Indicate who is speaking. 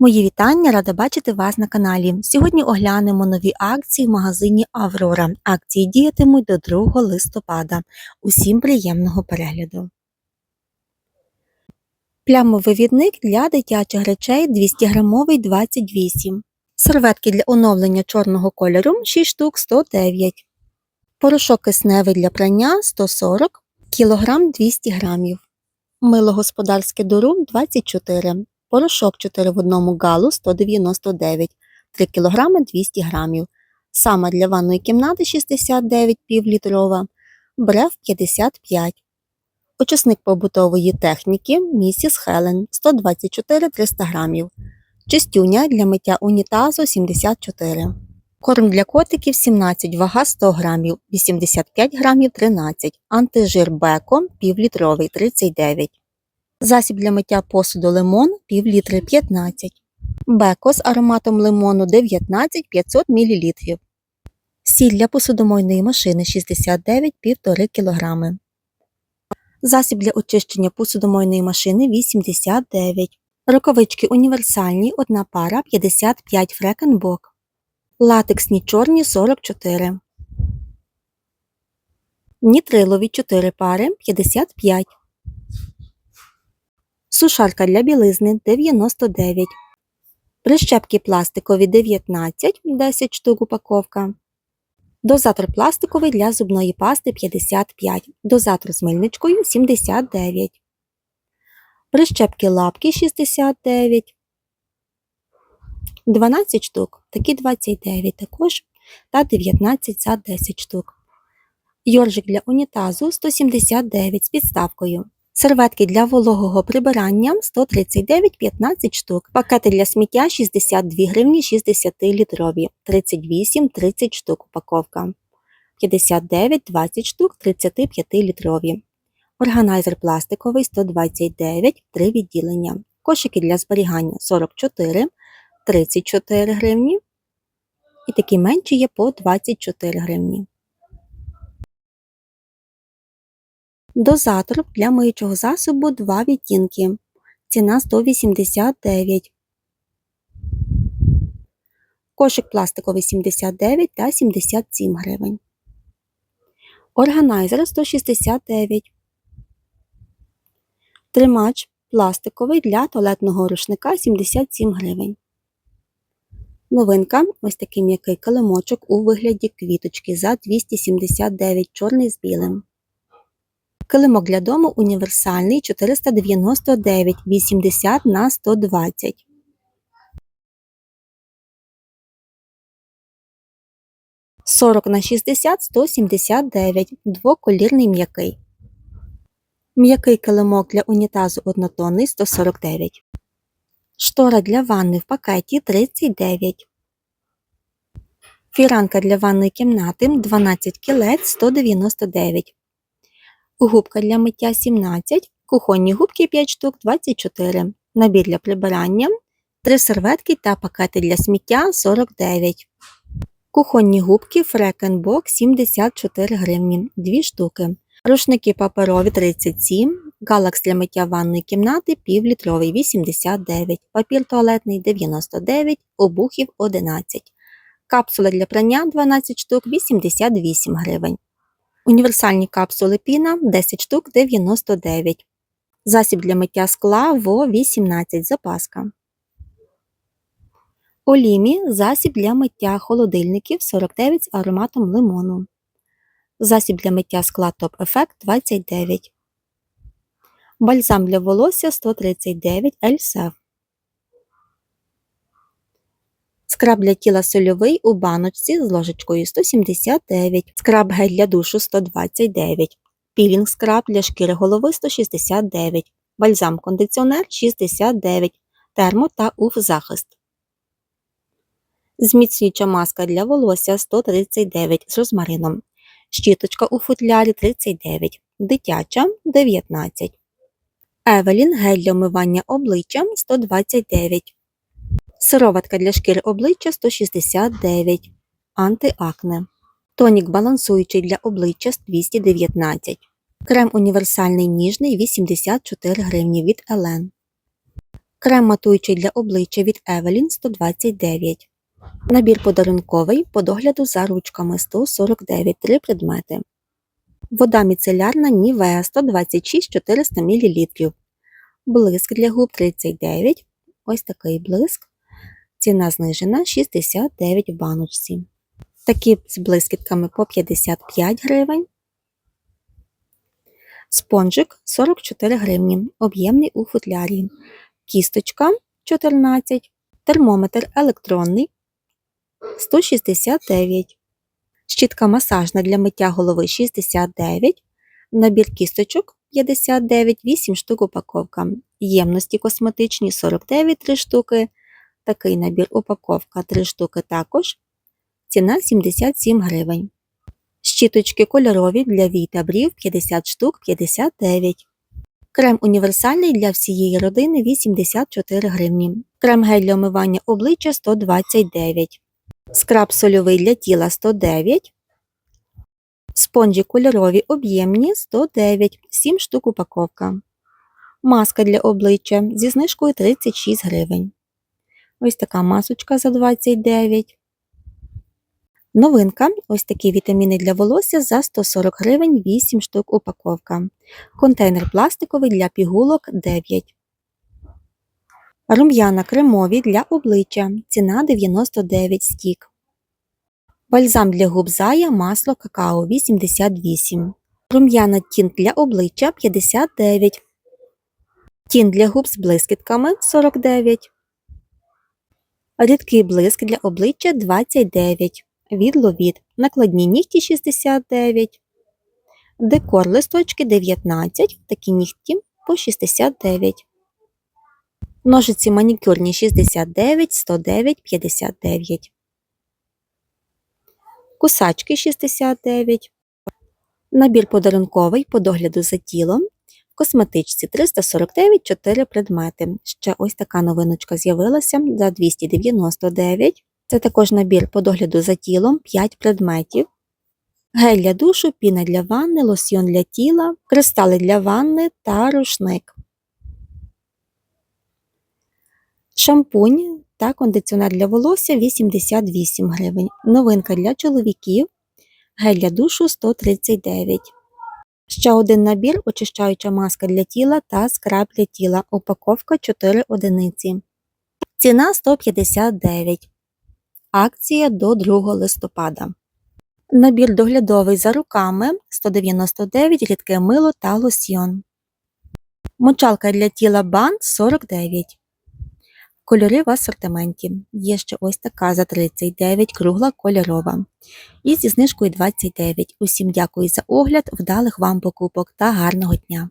Speaker 1: Мої вітання, рада бачити вас на каналі. Сьогодні оглянемо нові акції в магазині Аврора. Акції діятимуть до 2 листопада. Усім приємного перегляду. Плямовий відник для дитячих речей 200 грамовий 28. Серветки для оновлення чорного кольору 6 штук 109. Порошок кисневий для прання 140 кг 200 грамів. Мило господарське дуру 24. Порошок 4 в одному галу 199, 3 кг 200 грамів. Сама для ванної кімнати 69 півлітрова, брев 55. Очисник побутової техніки Місіс Хелен 124 300 грамів. Чистюня для миття унітазу 74. Корм для котиків 17, вага 100 грамів, 85 грамів 13. Антижир беко півлітровий 39. Засіб для миття посуду лимон пів літри 15. Беко з ароматом лимону 19 500 мл. Сіль для посудомойної машини 69 1,5 кг. Засіб для очищення посудомойної машини 89. Рукавички універсальні, одна пара 55 фрекенбок. Латексні чорні 44. Нітрилові 4 пари 55. Сушарка для білизни 99. Прищепки пластикові 19, 10 штук упаковка. Дозатор пластиковий для зубної пасти 55. Дозатор з мильничкою 79. Прищепки лапки 69. 12 штук, такі 29 також та 19 за 10 штук. Йоржик для унітазу 179 з підставкою. Серветки для вологого прибирання 139 15 штук. Пакети для сміття 62 гривні 60 літрові, 38 30 штук упаковка. 59 20 штук 35 літрові. Органайзер пластиковий 129 3 відділення. Кошики для зберігання 44 34 гривні. І такі менші є по 24 гривні. Дозатор для миючого засобу 2 відтінки. Ціна 189. Кошик пластиковий 79 та 77 гривень. Органайзер 169. Тримач пластиковий для туалетного рушника 77 гривень. Новинка ось такий м'який килимочок у вигляді квіточки за 279 чорний з білим. Килимок для дому універсальний 499 80 на 120. Сорок на 60 179 двоколірний м'який. М'який килимок для унітазу однотонний 149. Штора для ванни в пакеті 39. Фіранка для ванної кімнати 12 кілець 199. Губка для миття 17, кухонні губки 5 штук 24, набір для прибирання, 3 серветки та пакети для сміття 49. Кухонні губки Фрекенбок 74 гривні 2 штуки. Рушники паперові 37, галакс для миття ванної кімнати півлітровий 89, папір туалетний 99, обухів 11. Капсули для прання 12 штук 88 гривень. Універсальні капсули піна 10 штук 99. Засіб для миття скла ВО 18 запаска. Олімі засіб для миття холодильників 49 з ароматом лимону. Засіб для миття скла Топ Ефект 29. Бальзам для волосся 139 Ельсев. Скраб для тіла сольовий у баночці з ложечкою 179, скраб гель для душу 129, пілінг скраб для шкіри голови 169, бальзам кондиціонер 69, термо та уф захист. Зміцнююча маска для волосся 139 з розмарином. Щіточка у футлярі 39, дитяча 19. Евелін гель для вмивання обличчя 129. Сироватка для шкіри обличчя 169, антиакне. Тонік балансуючий для обличчя 219. Крем універсальний ніжний 84 гривні від Елен. Крем матуючий для обличчя від Evelyn 129. Набір подарунковий по догляду за ручками 149 3 предмети. Вода міцелярна Нівеа 126 400 мл. Блиск для губ 39. Ось такий блиск. Ціна знижена 69 в баночці. Такі з блискітками по 55 гривень. Спонжик 44 гривні, об'ємний у футлярі. Кісточка 14, термометр електронний 169, щітка масажна для миття голови 69, набір кісточок 59, 8 штук упаковка, ємності косметичні 49 3 штуки, такий набір упаковка 3 штуки також, ціна 77 гривень. Щіточки кольорові для вій та брів 50 штук 59. Крем універсальний для всієї родини 84 гривні. Крем гель для омивання обличчя 129. Скраб сольовий для тіла 109. Спонжі кольорові об'ємні 109, 7 штук упаковка. Маска для обличчя зі знижкою 36 гривень. Ось така масочка за 29. Новинка ось такі вітаміни для волосся за 140 гривень 8 штук упаковка. Контейнер пластиковий для пігулок 9. Рум'яна кремові для обличчя. Ціна 99 стік. Бальзам для губ зая масло какао 88. Рум'яна тінт для обличчя 59. Тінт для губ з блискітками 49. Рідкий блиск для обличчя 29 від Ловіт, накладні нігті 69, декор листочки 19, такі нігті по 69, ножиці манікюрні 69, 109, 59, кусачки 69, набір подарунковий по догляду за тілом, косметичці 349 4 предмети. Ще ось така новиночка з'явилася за 299. Це також набір по догляду за тілом 5 предметів. Гель для душу, піна для ванни, лосьйон для тіла, кристали для ванни та рушник. Шампунь та кондиціонер для волосся 88 гривень. Новинка для чоловіків. Гель для душу 139. Ще один набір очищаюча маска для тіла та скраб для тіла. Упаковка 4 одиниці. Ціна 159. Акція до 2 листопада. Набір доглядовий за руками 199 рідке мило та лосьйон. Мочалка для тіла банд 49. Кольори в асортименті. Є ще ось така за 39 кругла кольорова. І зі знижкою 29. Усім дякую за огляд, вдалих вам покупок та гарного дня!